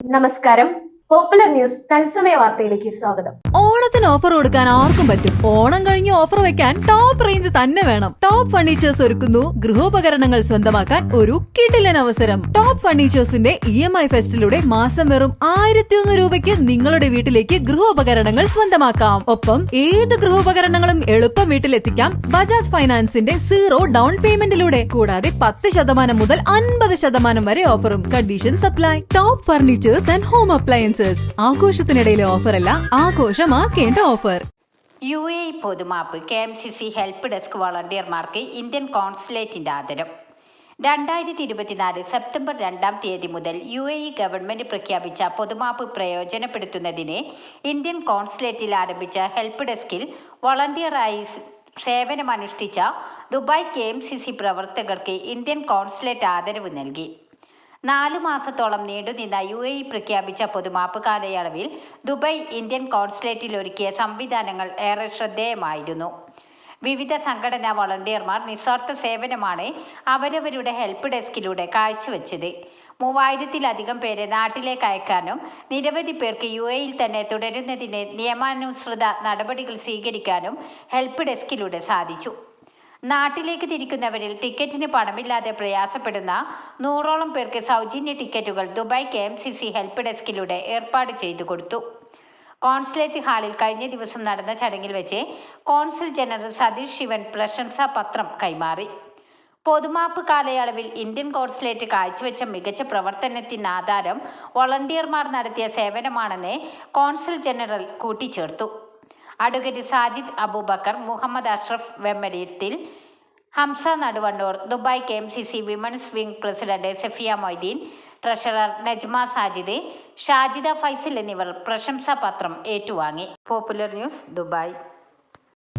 നമസ്കാരം. Popular news തത്സമയ വാർത്തയിലേക്ക് സ്വാഗതം. ഓണത്തിന് ഓഫർ കൊടുക്കാൻ ആർക്കും പറ്റും. ഓണം കഴിഞ്ഞ് ഓഫർ വെക്കാൻ ടോപ്പ് റേഞ്ച് തന്നെ വേണം. ടോപ്പ് ഫർണിച്ചേഴ്സ് ഒരുക്കുന്നു. ഗൃഹോപകരണങ്ങൾ സ്വന്തമാക്കാൻ ഒരു കിടിലൻ അവസരം. ടോപ്പ് ഫർണിച്ചേഴ്സിന്റെ ഇ എം ഐ ഫെസ്റ്റിലൂടെ മാസം വെറും ആയിരത്തി ഒന്ന് രൂപയ്ക്ക് നിങ്ങളുടെ വീട്ടിലേക്ക് ഗൃഹോപകരണങ്ങൾ സ്വന്തമാക്കാം. ഒപ്പം ഏത് ഗൃഹോപകരണങ്ങളും എളുപ്പം വീട്ടിലെത്തിക്കാം ബജാജ് ഫൈനാൻസിന്റെ സീറോ ഡൗൺ പേയ്മെന്റിലൂടെ കൂടാതെ പത്ത് ശതമാനം മുതൽ അൻപത് ശതമാനം വരെ ഓഫറും condition supply top furniture and home appliances ആഘോഷത്തിനിടയിലെ ഓഫറല്ല ആഘോഷമാക്കേണ്ട offer. U A പൊതുമാപ്പ് K M C C help desk വോളണ്ടിയർമാർക്ക് Indian കോൺസുലേറ്റിന്റെ ആദരം. രണ്ടായിരത്തി ഇരുപത്തിനാല് സെപ്റ്റംബർ രണ്ടാം തീയതി മുതൽ യു എ ഇ ഗവൺമെന്റ് പ്രഖ്യാപിച്ച പൊതുമാപ്പ് പ്രയോജനപ്പെടുത്തുന്നതിന് ഇന്ത്യൻ കോൺസുലേറ്റിൽ ആരംഭിച്ച ഹെൽപ്പ് ഡെസ്കിൽ വോളണ്ടിയറായി സേവനമനുഷ്ഠിച്ച Dubai K M C C പ്രവർത്തകർക്ക് ഇന്ത്യൻ കോൺസുലേറ്റ് ആദരവ് നൽകി. നാല് മാസത്തോളം നീണ്ടുനിന്ന യു എ പ്രഖ്യാപിച്ച പൊതുമാപ്പ് കാലയളവിൽ ദുബായ് ഇന്ത്യൻ കോൺസുലേറ്റിൽ ഒരുക്കിയ സംവിധാനങ്ങൾ ഏറെ ശ്രദ്ധേയമായിരുന്നു. വിവിധ സംഘടനാ വളണ്ടിയർമാർ നിസ്വാർത്ഥ സേവനമാണ് അവരവരുടെ ഹെൽപ്പ് ഡെസ്കിലൂടെ കാഴ്ചവെച്ചത്. മൂവായിരത്തിലധികം പേരെ നാട്ടിലേക്ക് അയക്കാനും നിരവധി പേർക്ക് യു എയിൽ തന്നെ തുടരുന്നതിന് നിയമാനുസൃത നടപടികൾ സ്വീകരിക്കാനും ഹെൽപ്പ് ഡെസ്കിലൂടെ സാധിച്ചു. നാട്ടിലേക്ക് തിരിക്കുന്നവരിൽ ടിക്കറ്റിന് പണമില്ലാതെ പ്രയാസപ്പെടുന്ന നൂറോളം പേർക്ക് സൗജന്യ ടിക്കറ്റുകൾ Dubai K M C C help ഡെസ്കിലൂടെ ഏർപ്പാട് ചെയ്തു കൊടുത്തു. കോൺസുലേറ്റ് ഹാളിൽ കഴിഞ്ഞ ദിവസം നടന്ന ചടങ്ങിൽ വെച്ച് കോൺസുൽ ജനറൽ സതീഷ് ശിവൻ പ്രശംസാ പത്രം കൈമാറി. പൊതുമാപ്പ് കാലയളവിൽ ഇന്ത്യൻ കോൺസുലേറ്റ് കാഴ്ചവെച്ച മികച്ച പ്രവർത്തനത്തിന് ആധാരം വളണ്ടിയർമാർ നടത്തിയ സേവനമാണെന്ന് കോൺസുൽ ജനറൽ കൂട്ടിച്ചേർത്തു. Advocate Sajid Abubakar Muhammad Ashraf വെമ്മരിയത്തിൽ Hamsa Naduvannur Dubai K M C C women's wing president Safiya Moideen treasurer Najma Sajid Shajida Faisal എന്നിവർ പ്രശംസാപത്രം ഏറ്റുവാങ്ങി. Popular news Dubai.